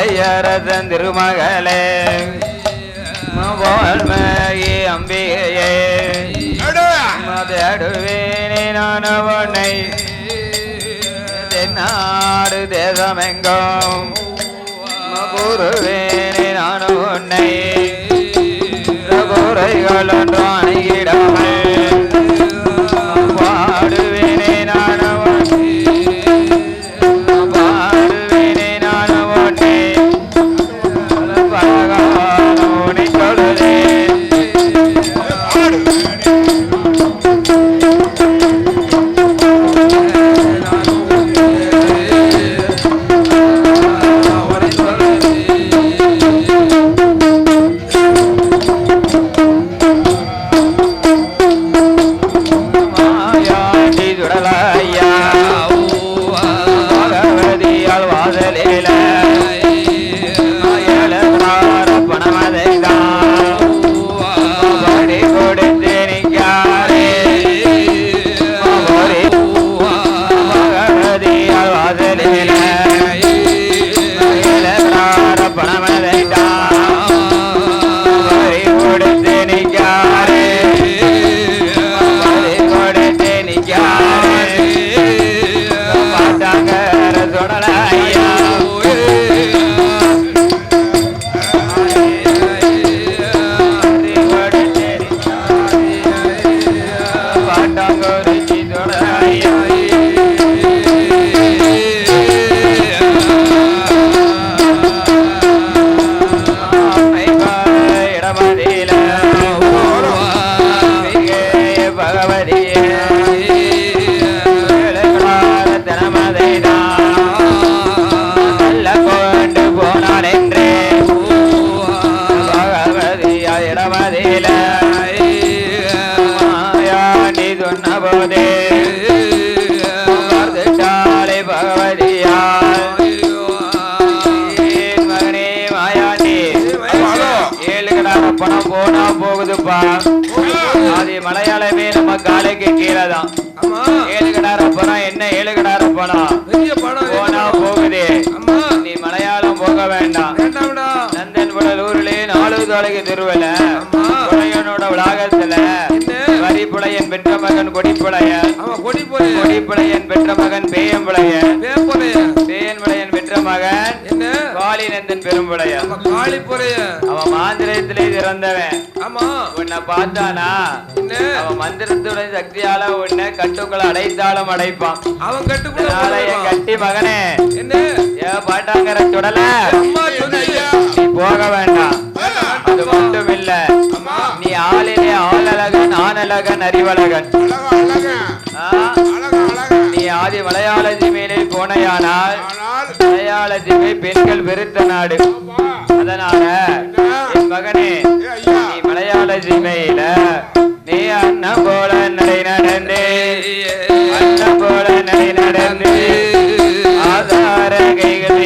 மாமலையரசன் திருமகளே. வாழ்மையே அம்பிகையே. தேடுவேனே நான் உன்னை தென்னாடு தேசமெங்கும் குருவேனே நான் உன்னை குறைகள் ஒன்று தொலைக்கு தெருவில். புலையனோட உலகத்துல? வரிப்புலையன் பெற்ற மகன் கொடிப்புலையன். கொடிப்புலையன். பெற்ற மகன் பேயம்புலையன். பேயன்புலையன் பெற்ற மகன் காளிநந்தன் பெரும்புலையன். அவன் மாந்திரத்திலே திறந்தவன். ஆமா. உன்னை பார்த்தானா? அவன் மந்திரத்துடைய சக்தியால உன்னை கட்டுக்குள்ள அடைத்தாலும் அடைப்பான். அவன் கட்டுக்குள்ள. கட்டி மகனே என்ன? ஏன் பாட்டாங்கிற சுடல? போக வேண்டாம். அது மட்டும் இல்ல நீ ஆளிலே ஆளழகன் ஆனழகன் அறிவழகன். நீ ஆதி மலையாள மேலே போனையானால் ஆனால் பெண்கள் வெறுத்த நாடு. அதனால என் மகனே நீ மலையாள ஜிமையில நீ அண்ணன் போல நடை நடந்தே அண்ணன் போல நடை நடந்தே ஆதார கைகள்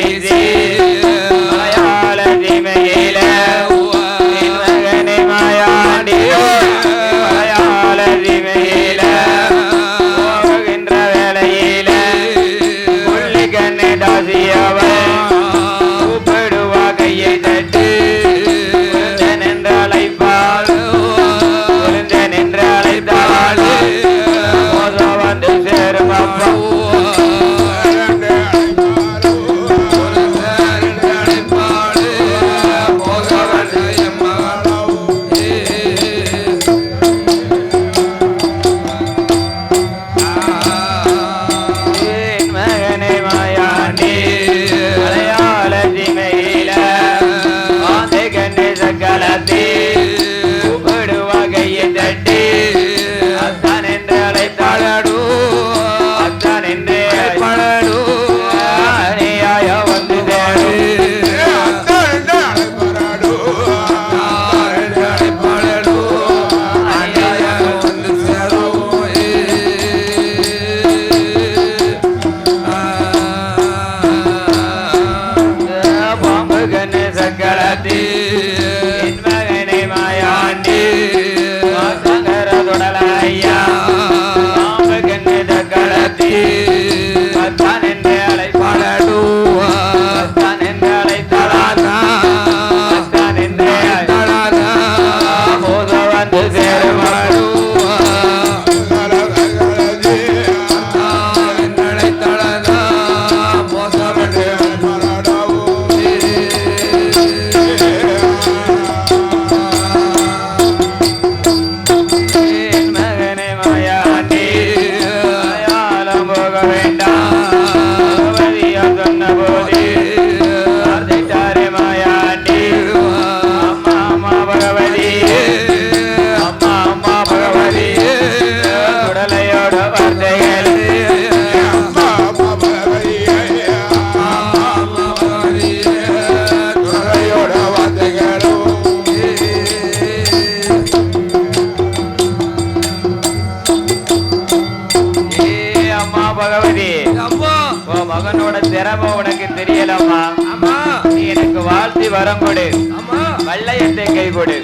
கொடு ஆமா. வள்ளையத்தை கை கொடு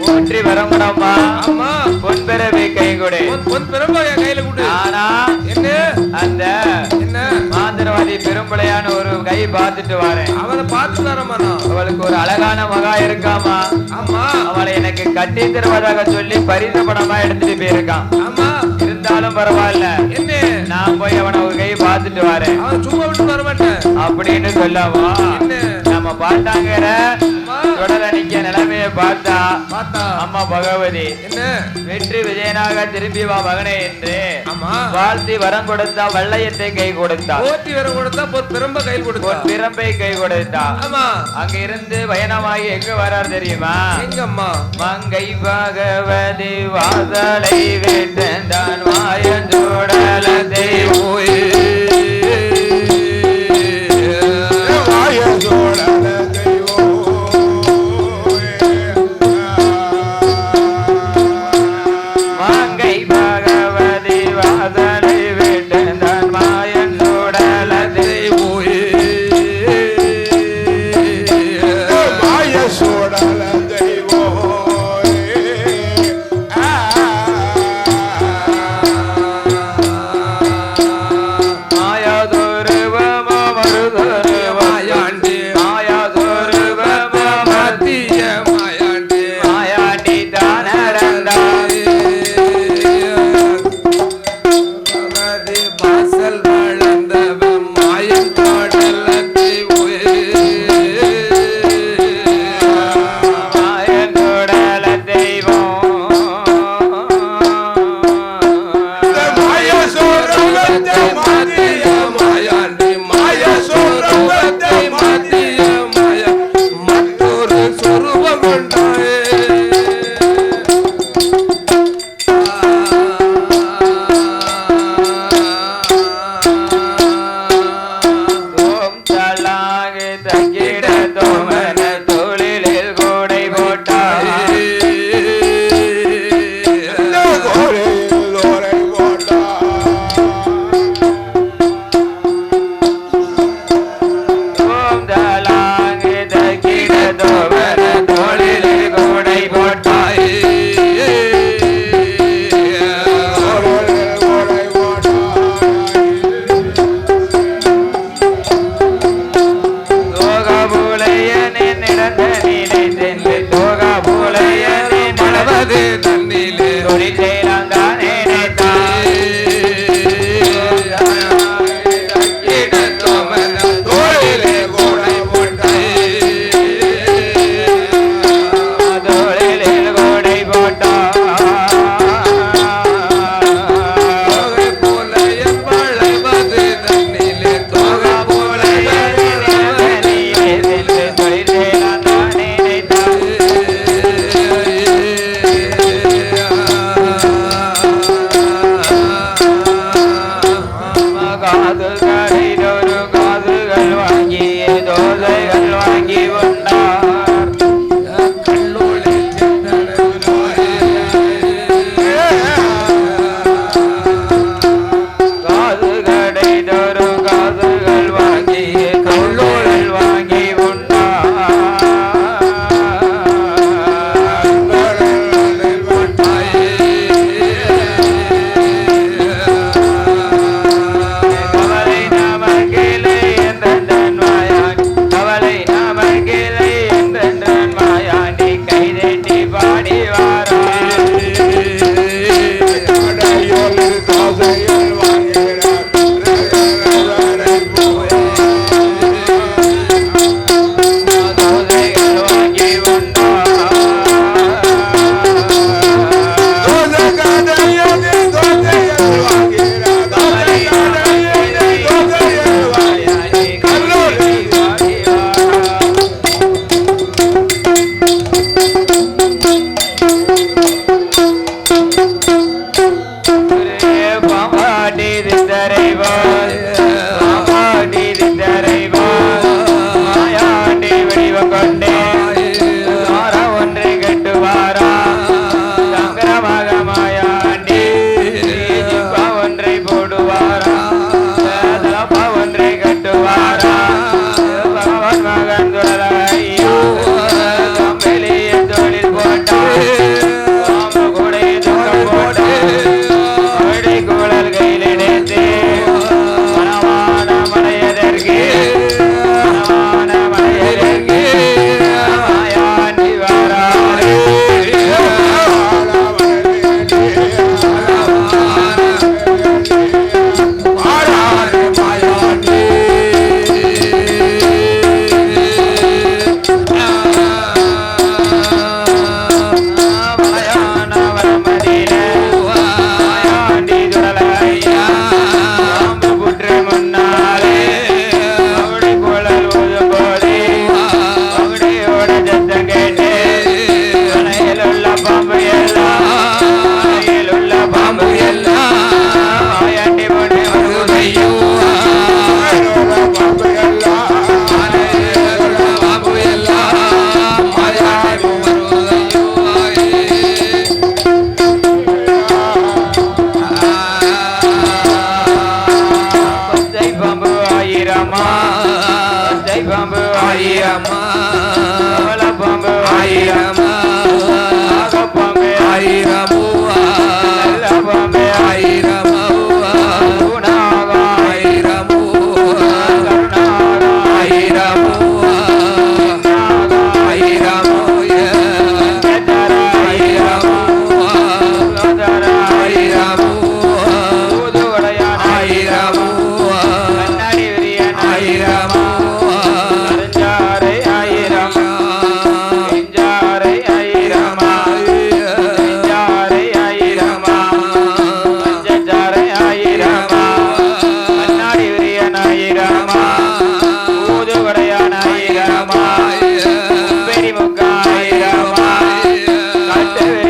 போற்றி வரம் கொடம்மா ஆமா. பொன்பெறவை கை கொடு பொன் பொன் பெரும்பா என் கையில கொடு. ஆனா என்ன? அந்த என்ன? மாந்திரவாதி பெரும்பளையான ஒரு கை பார்த்துட்டு வரேன். அவனை பார்த்து வரமா அவளுக்கு ஒரு அழகான மகா இருக்காமா ஆமா. அவளை எனக்கு கட்டி தருவதாக சொல்லி பரிசு பணமா எடுத்துட்டு போயிருக்கான். ஆமா. இருந்தாலும் பரவாயில்ல. என்ன? நான் போய் அவனை ஒரு கை பார்த்துட்டு வரேன். அவன் சும்மா விட்டு வர மாட்டேன் அப்படின்னு சொல்லவா என்ன? பார்த்தாங்கிற அம்மா. தொடர நிக்க நிலைமையை பார்த்தா அம்மா பகவதி என்ன? வெற்றி விஜயனாக திரும்பி வா மகனே என்று வாழ்த்தி வரம் கொடுத்தா வள்ளையத்தை கை கொடுத்தா. போட்டி வர கொடுத்தா பெரும்ப கையில் கொடுத்தா. பிரம்பை கை கொடுத்தா. அங்க இருந்து பயணமாகி எங்க வரார் தெரியுமா? எங்க அம்மா மங்கை பகவதி வாசலை மாயஞ்சோடல தெய்வோய் வாய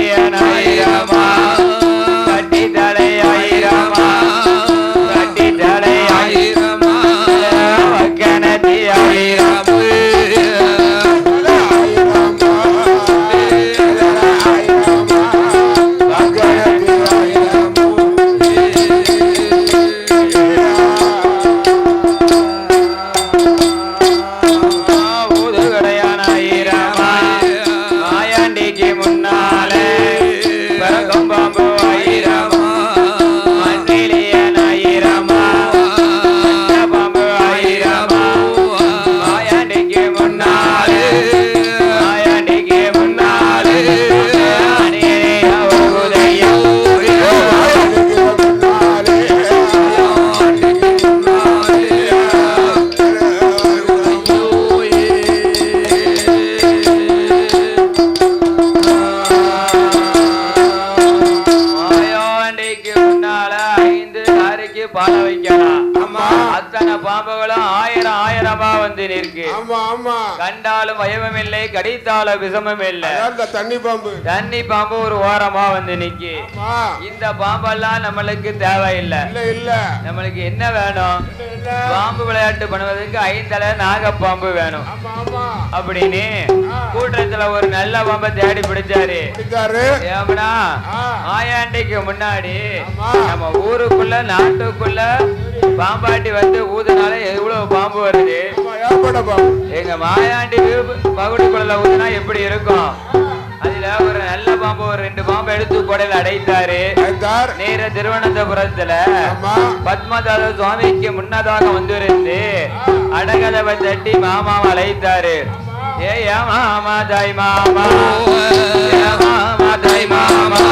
காட்டு கடித்தாலும் விஷமும் இல்லை. தண்ணி பாம்பு. தண்ணி பாம்பு ஒரு ஓரமா வந்து நிக்கி. இந்த பாம்பெல்லாம் நம்மளுக்கு தேவையில்லை. இல்ல இல்ல. நம்மளுக்கு என்ன வேணும்? பாம்பு விளையாட்டு பண்ணுவதற்கு ஐந்தலை நாகப்பாம்பு வேணும். ஆமா ஆமா. அப்படின்னு கூட்டத்துல ஒரு நல்ல பாம்பை தேடி பிடிச்சாரு. ஏமனா ஆ. மாயாண்டிக்கு முன்னாடி. நம்ம ஊருக்குள்ள நாட்டுக்குள்ள பாம்பாட்டி வந்து ஊதுனால எவ்வளவு பாம்பு வருது? எங்க மாயாண்டி பகுடிக்குள்ள ஊதுனா எப்படி இருக்கும்? அதுல ஒரு நல்ல பாம்பு ஒரு ரெண்டு பாம்பு எடுத்து கொடையில அடைத்தாரு. நேர திருவனந்தபுரத்துல பத்மதாத சுவாமிக்கு முன்னதாக வந்திருந்து அடகதவை தட்டி மாமாவை அழைத்தாரு. ஏ மாமா தாய் மாமா. மாமா தாய் மாமா.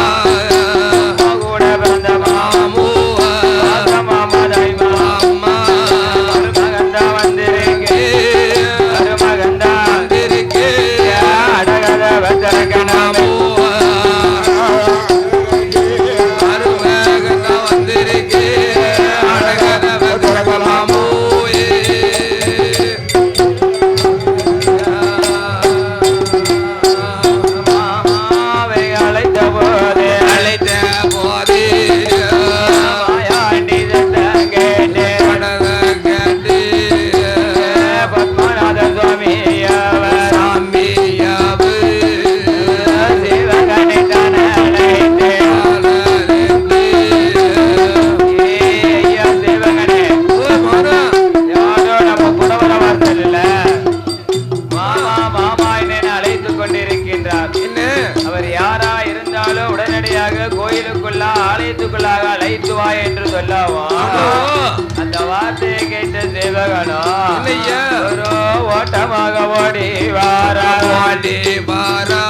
ஓட்டமாக ஓடி வாரா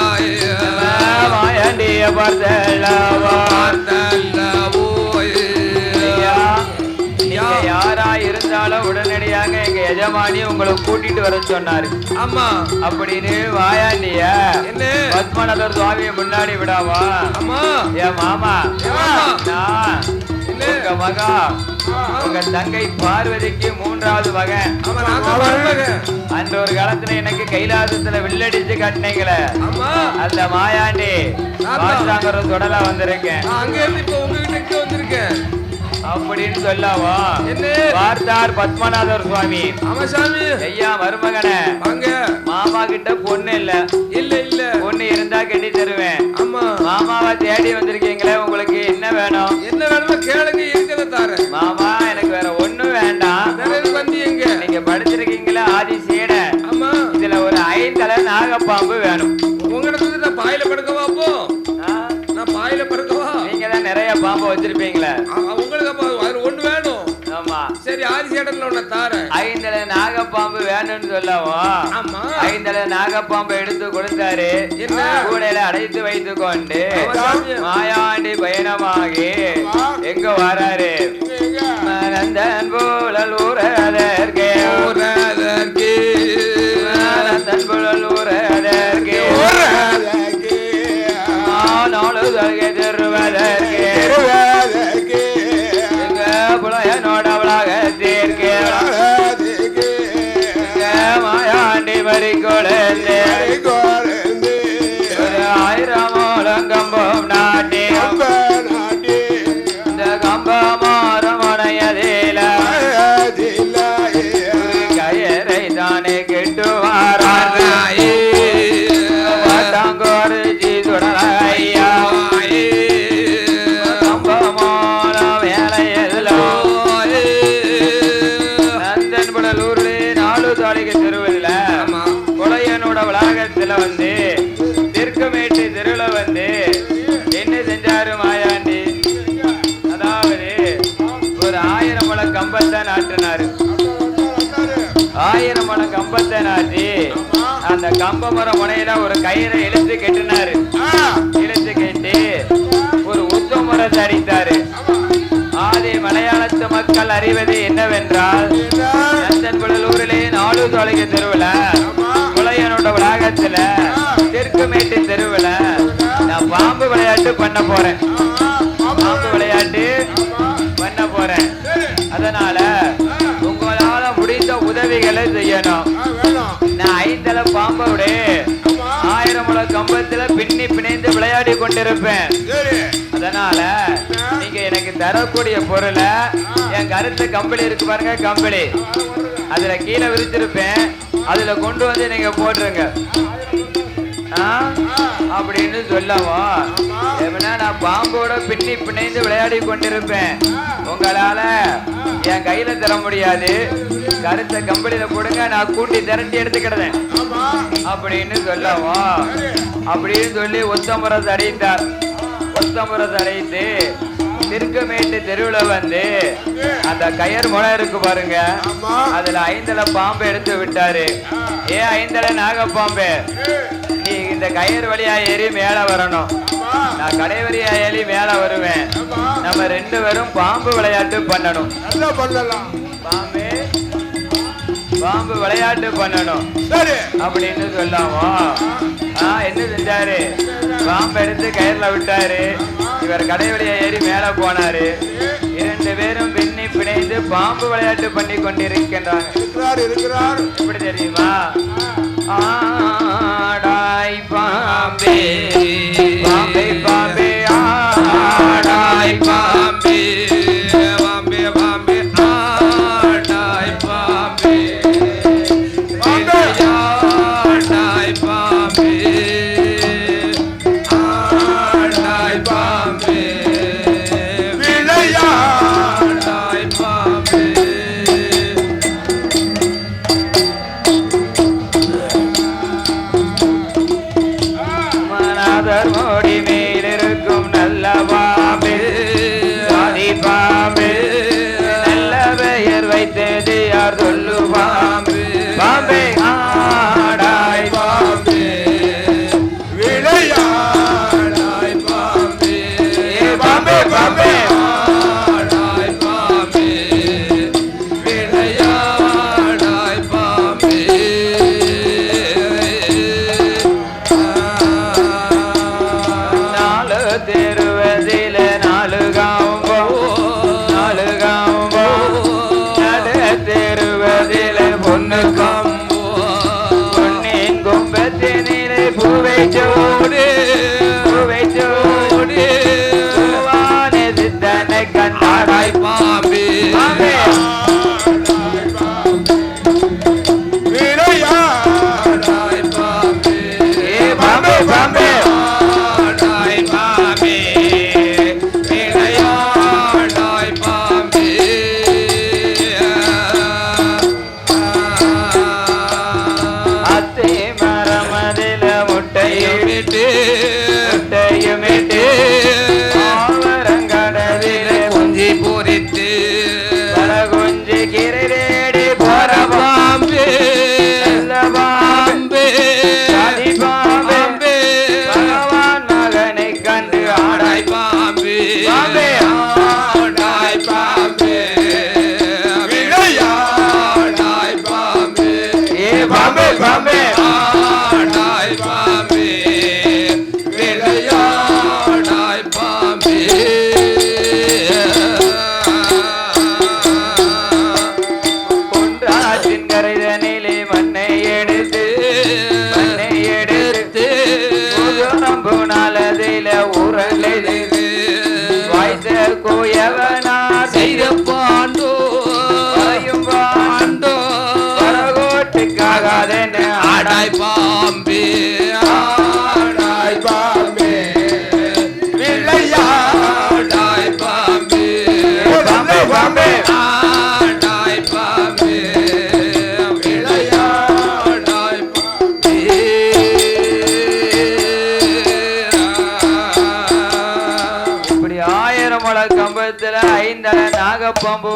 மாயாண்டிய யாரா இருந்தாலும் உடனடியாக எங்க எஜமானி உங்களை கூட்டிட்டு வர சொன்னாரு. ஆமா. அப்படின்னு வாயாண்டிய என்ன? பத்மநாதர் சுவாமியை முன்னாடி விடாமா ஆமா. என் மாமா? நான்? உங்க மகா. உங்க தங்கை பார்வதிக்கு மூன்றாவது மகன். அன்று ஒரு காலத்துல எனக்கு கைலாசத்துல வில்லடிச்சு கட்டினீங்களே. அந்த மாயாண்டி தொடலா வந்திருக்கேன். நான் அங்க இருந்து இப்ப உங்ககிட்ட இங்க வந்திருக்கேன். அப்படின்னு சொல்லவா? பார்த்தார் பத்மநாதர் சுவாமி. சாமி. ஐயா மருமகனே. மாமா கிட்ட பொண்ணு இல்ல. இல்ல இல்ல. பொண்ணு இருந்தா கட்டி தருவேன் மாமாவை தேடி வந்திருக்கீங்களே உங்களுக்கு என்ன வேணும்? என்ன வேணுமோ கேளுங்க. தாரேன் ஐந்தலை நாகப்பாம்பு வேணும்னு சொல்லவும் ஆமா. ஐந்தலை நாகப்பாம்பை எடுத்து கொடுத்தாரு? கூடையில அடைத்து வைத்துக் கொண்டு. மாயாண்டி பயணமாகி எங்க வராரு. நந்தன் போலல் ஊரதற்கே ஊரதற்கு நந்தன் போலல் ஊரதற்கே நாலு கம்பத்தை நாட்டி அந்த கம்ப மரம் முனையில ஒரு கயிறை இழுத்து கெட்டினாரு. இழுத்து கெட்டி ஒரு உத்த மரத்தை அடித்தாரு. ஆதி மலையாளத்து மக்கள் அறிவது என்னவென்றால் நந்தன் புழலூரிலே நாலு தொலைக தெருவுல புலையனோட உலகத்துல தெற்கு மேட்டு தெருவுல நான் பாம்பு விளையாட்டு பண்ண போறேன். பாம்பு விளையாட்டு பண்ண போறேன். அதனால உங்களால முடிந்த உதவிகளை செய்யணும். பிணைந்து கொண்டிருப்பேன். அதனால நீங்க எனக்கு தரக்கூடிய பொருளை என் கருத்து கம்பளி இருக்கு பாருங்க கம்பளி. அதுல கீழே விரிச்சிருப்பேன். அதுல கொண்டு வந்து நீங்க போட்டுருங்க. அப்படின்னு சொல்லவும் எப்படின்னா நான் பாம்போட பின்னி பிணைந்து விளையாடி கொண்டிருப்பேன். உங்களால என் கையில தர முடியாது. கருத்தை கம்பெனியில போடுங்க நான் கூட்டி திரட்டி எடுத்துக்கிடுறேன். அப்படின்னு சொல்லவும் அப்படின்னு சொல்லி ஒத்தமுறை அடைந்தார். ஒத்தமுறை தடைந்து திருக்கமேட்டு தெருவில் வந்து அந்த கயர் முளை இருக்கு பாருங்க. அதுல ஐந்தல பாம்பு எடுத்து விட்டாரு. ஏ ஐந்தல நாகப்பாம்பு? நீ இந்த கயிறு வழியா ஏறி மேல வரணும். நான் கடை வழியா ஏறி மேல வருவேன். நம்ம ரெண்டு பேரும் பாம்பு விளையாட்டு பண்ணணும். பாம்பு பாம்பு விளையாட்டு பண்ணணும். அப்படின்னு சொல்லாமோ? ஆ என்ன செஞ்சாரு? பாம்பு எடுத்து கயிறுல விட்டாரு. இவர் கடை வழியா ஏறி மேல போனாரு. இரண்டு பேரும் பின்னி பிணைந்து பாம்பு விளையாட்டு பண்ணி கொண்டிருக்கின்றாங்க எப்படி தெரியுமா? ஆடாய் பாம்பே. பாம்பே பாம்பே.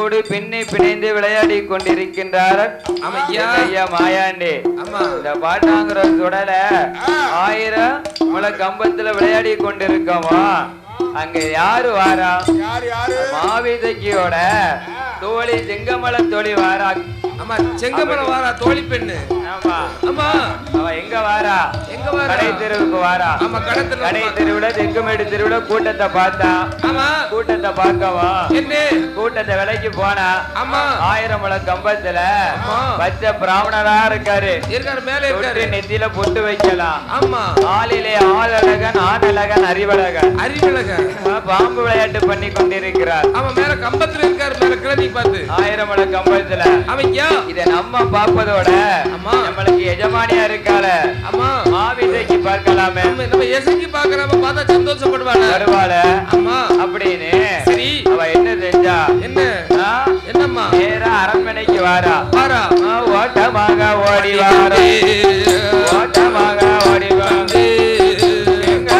நாகப்பாம்போடு பின்னி பிணைந்து விளையாடி கொண்டிருக்கின்றார். ஐயா. மாயாண்டி. இந்த பாட்டாங்கிற சுடல ஆயிரம் முள கம்பத்துல விளையாடி கொண்டிருக்கோமா அங்க யாரு வாரா? மாவிதக்கியோட தோழி செங்கமல தோழி வாரா. ஆமா செங்கமல வாரா தோழி பெண்ணு. ஆமா. ஆமா அவ எங்க வாரா? எங்க வாரா? கடை தெருவுக்கு வாரா. ஆமா கடத்துல கடை தெருவுல தெக்குமேடு தெருவுல கூட்டத்தை பார்த்தா. ஆமா. கூட்டத்தை பார்க்கவா? என்ன? கூட்டத்தை விலைக்கு போனா ஆமா. ஆயிரம் முள கம்பத்துல. பச்சை பிராமணரா இருக்காரு. இருக்காரு மேல இருக்காரு. நெத்தியில பொட்டு வைக்கலாம். ஆமா. ஆளிலே ஆளழகன் ஆணழகன் அறிவழகன். அறிவிலக பாம்பு விளையாட்டு பண்ணி கொண்டிருக்கிறார். ஆமா மேல கம்பத்துல இருக்காரு மேல கிளம்பி பார்த்து ஆயிரம் முள கம்பத்துல அவன் இத நம்ம பார்ப்பதோட ஆமா. நம்மளுக்கு எஜமானியா இருக்கால ஆமா மாவிதைக்கு பார்க்கலாமே. நம்ம எசைக்கு பாக்குறப்ப பார்த்தா சந்தோஷப்படுவாள. வருவாள. ஆமா அப்படின்னு சரி. அவ என்ன செஞ்சா? என்ன? என்னம்மா? நேரா அரண்மனைக்கு வாரா வாரா ஓட்டமாக ஓடி வாரா ஓட்டமாக ஓடி வாரா எங்க